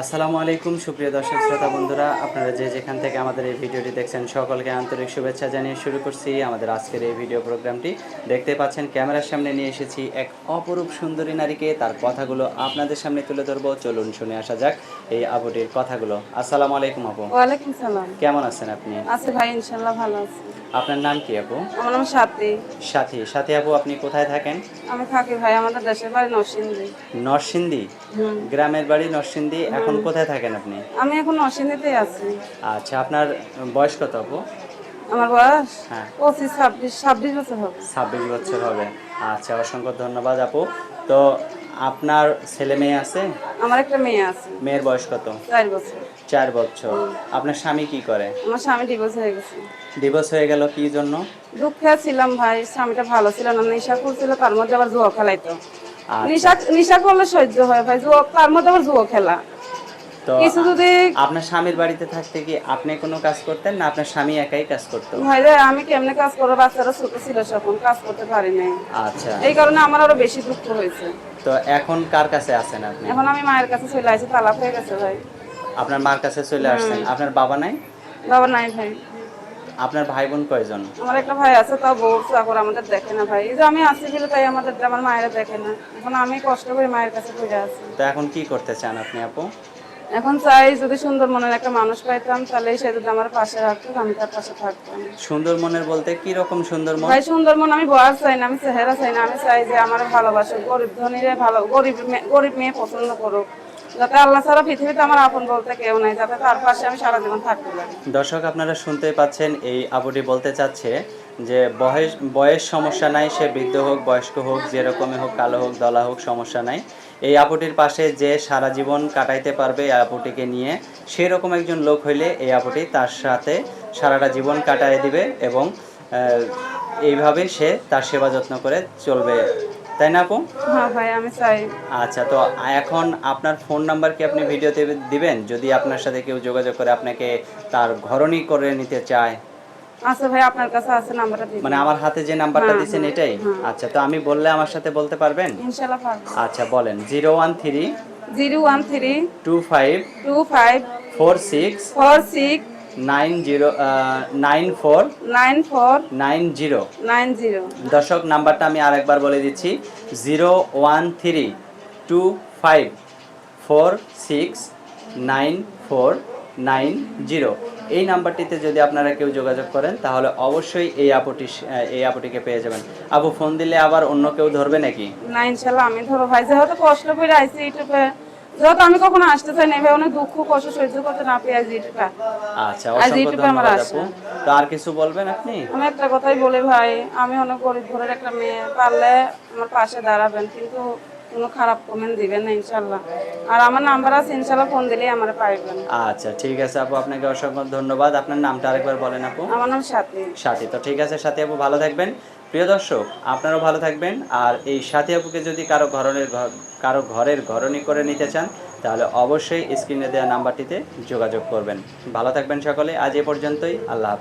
আসসালামু আলাইকুম সুপ্রিয় দর্শক শ্রোতা বন্ধুরা। আপনারা যে যেখান থেকে আমাদের এই ভিডিওটি দেখছেন সকলকে আন্তরিক শুভেচ্ছা জানিয়ে শুরু করছি আমাদের আজকের এই ভিডিও প্রোগ্রামটি। দেখতে পাচ্ছেন ক্যামেরার সামনে নিয়ে এসেছি এক অপরূপ সুন্দরী নারীকে। তার কথাগুলো আপনাদের সামনে তুলে ধরবো। চলুন শুনে আসা যাক এই আপুটির কথাগুলো। আসসালামু আলাইকুম আপু। ওয়ালাইকুম সালাম। কেমন আছেন আপনি? আছে ভাই ইনশাল্লাহ ভালো আছি। আপনার নাম কি আপু? আমার নাম সাথী। সাথী। সাথী আপু আপনি কোথায় থাকেন? আমি থাকি ভাই আমাদের দেশের বাড়ি নরসিংদী। নরসিংদী? গ্রামের বাড়ি নরসিংদী। এখন কোথায় থাকেন আপনি? আমি এখন নরসিংদীতেই আছি। আচ্ছা আপনার বয়স কত আপু? আমার বয়স হ্যাঁ। পঁচিশ ছাব্বিশ ছাব্বিশ বছর হবে। ছাব্বিশ বছর হবে। আচ্ছা অসংখ্য ধন্যবাদ আপু। তো আপনার ছেলে মেয়ে আছে? আমার একটা মেয়ে আছে। মেয়ের বয়স কত? চার বছর। চার বছর। আপনার স্বামী কি করে? আমার স্বামী ডিভোর্স হয়ে গেছে। ডিভোর্স হয়ে গেল কি জন্য? দুঃখে ছিলাম ভাই স্বামীটা ভালো ছিল না। নেশা করছিল তার মধ্যে আবার জুয়া খেলাইতো। আচ্ছা। নেশা নেশা করলে সহ্য হয় ভাই। জুয়া তার মধ্যে আবার জুয়া খেলা। তো আপনার স্বামীর বাড়িতে থাকতে কি আপনি কোনো কাজ করতেন না আপনার স্বামী একাই কাজ করতো? ভাই রে আমি কেমনে কাজ করব? বাচ্চারা ছোট ছিল তখন কাজ করতে পারি নাই। আচ্ছা। এই কারণে আমার আরও বেশি দুঃখ হয়েছে। তো এখন কার কাছে আছেন আপনি? এখন আমি মায়ের কাছে চলে আসি তালাক হয়ে গেছে ভাই। আপনার মার কাছে চলে আসছেন। আপনার বাবা নাই? বাবা নাই ভাই। আপনার ভাই বোন কয়জন? আমার একটা ভাই আছে তাও বউ চাকর আমাদের দেখে না ভাই। এই যে আমি আসি বলে তাই আমাদের আমার মায়েরা দেখে না। এখন আমি কষ্ট করে মায়ের কাছে ঘুরে আছি। তো এখন কি করতে চান আপনি আপু? এখন চাই যদি সুন্দর মনের একটা মানুষ পাইতাম তাহলে সে যদি আমার পাশে রাখতো আমি তার পাশে থাকতাম। সুন্দর মনের বলতে কি রকম সুন্দর মন? ভাই সুন্দর মন আমি বয়স চাই না আমি চেহারা চাই না আমি চাই যে আমার ভালোবাসো গরিব ধনীরে ভালো গরিব গরিব মেয়ে পছন্দ করুক। যাতে আল্লাহ ছাড়া পৃথিবীতে আমার আপন বলতে কেউ নাই যাতে তার পাশে আমি সারা জীবন থাকতে পারি। দর্শক আপনারা শুনতে পাচ্ছেন এই আবুটি বলতে চাচ্ছে যে বয়স বয়স সমস্যা নাই সে বৃদ্ধ হোক বয়স্ক হোক যেরকমই হোক কালো হোক দলা হোক সমস্যা নাই। এই আপুটির পাশে যে সারা জীবন কাটাইতে পারবে এই আপুটিকে নিয়ে সেরকম একজন লোক হইলে এই আপুটি তার সাথে সারাটা জীবন কাটায় দিবে এবং এইভাবে সে তার সেবা যত্ন করে চলবে। তাই না আপু? হ্যাঁ ভাই আমি চাই। আচ্ছা তো এখন আপনার ফোন নাম্বার কি আপনি ভিডিওতে দিবেন? যদি আপনার সাথে কেউ যোগাযোগ করে আপনাকে তার ঘরণী করে নিতে চায়। আচ্ছা ভাই আপনার কাছে আছে নাম্বারটা দিন মানে আমার হাতে যে নাম্বারটা হ্যাঁ, হ্যাঁ, এটাই? হ্যাঁ। আচ্ছা তো আমি বললে আমার সাথে বলতে পারবেন? পারব। আচ্ছা বলেন দর্শক নাম্বারটা আমি আরেকবার বলে দিচ্ছি zero one three two five four six nine four nine zero. এই নাম্বারটিতে যদি আপনারা কেউ যোগাযোগ করেন তাহলে অবশ্যই এই আপুটি এই আপুটিকে পেয়ে যাবেন। আপু ফোন দিলে আবার অন্য কেউ ধরবে নাকি? না ইনশাল্লাহ আমি ধরো ভাই। যেহেতু কষ্ট করে আইসি ইউটিউবে যেহেতু আমি কখনো আসতে চাই না ভাই অনেক দুঃখ কষ্ট সহ্য করতে না পেয়ে আইসি ইউটিউবে। আচ্ছা আজ ইউটিউবে আমার ধন্যবাদ আসা। আপু তো আর কিছু বলবেন আপনি? আমি একটা কথাই বলি ভাই আমি অনেক গরিব ঘরের একটা মেয়ে পারলে আমার পাশে দাঁড়াবেন কিন্তু কোনো খারাপ কমেন্ট দিবেন না ইনশাল্লাহ। আর আমার নাম্বার আছে ইনশাল্লাহ ফোন দিলেই আমার পাইবেন। আচ্ছা ঠিক আছে আপু আপনাকে অসংখ্য ধন্যবাদ। আপনার নামটা আরেকবার বলেন আপু। আমার নাম সাথী। সাথী তো ঠিক আছে সাথী আপু ভালো থাকবেন। প্রিয় দর্শক আপনারাও ভালো থাকবেন। আর এই সাথী আপুকে যদি কারও ঘরের ঘর কারও ঘরের ঘরণী করে নিতে চান তাহলে অবশ্যই স্ক্রিনে দেওয়া নাম্বারটিতে যোগাযোগ করবেন। ভালো থাকবেন সকলে আজ এ পর্যন্তই। আল্লাহ হাফিজ।